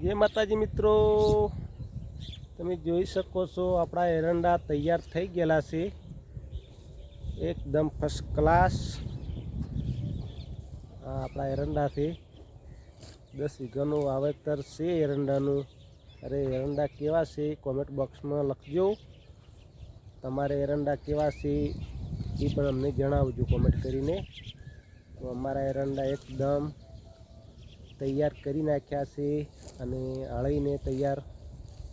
જય માતાજી મિત્રો. તમે જોઈ શકો છો, આપણા એરંડા તૈયાર થઈ ગયેલા છે. એકદમ ફર્સ્ટ ક્લાસ આપણા એરંડાથી દસ વીઘાનું વાવેતર છે એરંડાનું. અરે, એરંડા કેવા છે? કોમેન્ટ બોક્સમાં લખજો. તમારે એરંડા કેવા છે એ પણ અમને જણાવજો કોમેન્ટ કરીને. તો અમારા એરંડા એકદમ તૈયાર કરી નાખ્યા છે અને અળીને તૈયાર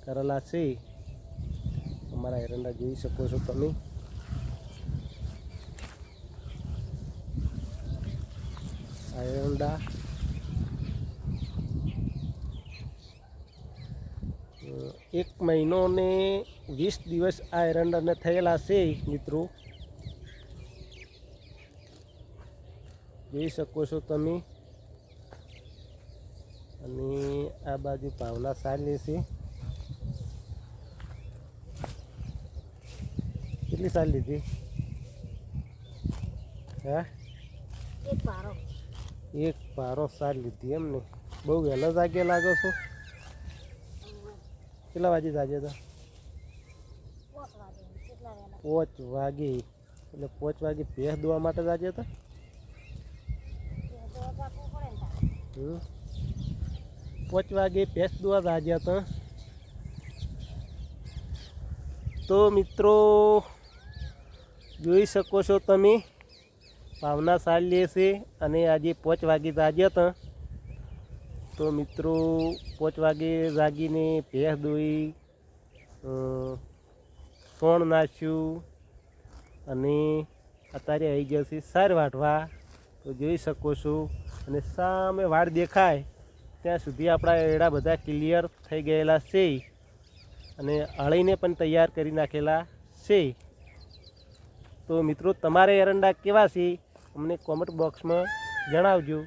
કરેલા છે. અમારા એરંડા જોઈ શકો છો તમે. એરંડા એક મહિનો ને વીસ દિવસ આ એરંડાને થયેલા છે, મિત્રો. જોઈ શકો છો તમે અને આ બાજુ પાવના સાલી છે. કેટલી સારી લીધી? હા? એક પારો. સાર લીધી એમ ને. બહુ વહેલો જાગે લાગો છો? કેટલા વાગે જાગે વાગે પોચ વાગે. એટલે પોચ વાગે ભેંસ દોવા માટે જાગે તો. હમ. પાંચ વાગે ભેંસ દોવા વાગ્યા હતા. તો મિત્રો, જોઈ શકો છો તમે, ભાવના સારી છે અને આજે પાંચ વાગે જાગ્યા હતા. તો મિત્રો, પાંચ વાગે જાગીને ભેંસ દોઈ સોણ નાખ્યું અને અત્યારે આવી ગયા છે સાર વાટવા તો જોઈ શકો છો અને સામે વાડ દેખાય. ત્યાં સુધી આપણા એડા બધા ક્લિયર થઈ ગયેલા છે. અને અળીને પણ તૈયાર કરી નાખેલા છે. તો મિત્રો, તમારે એરંડા કેવા છે? અમને કોમેન્ટ બોક્સમાં જણાવજો.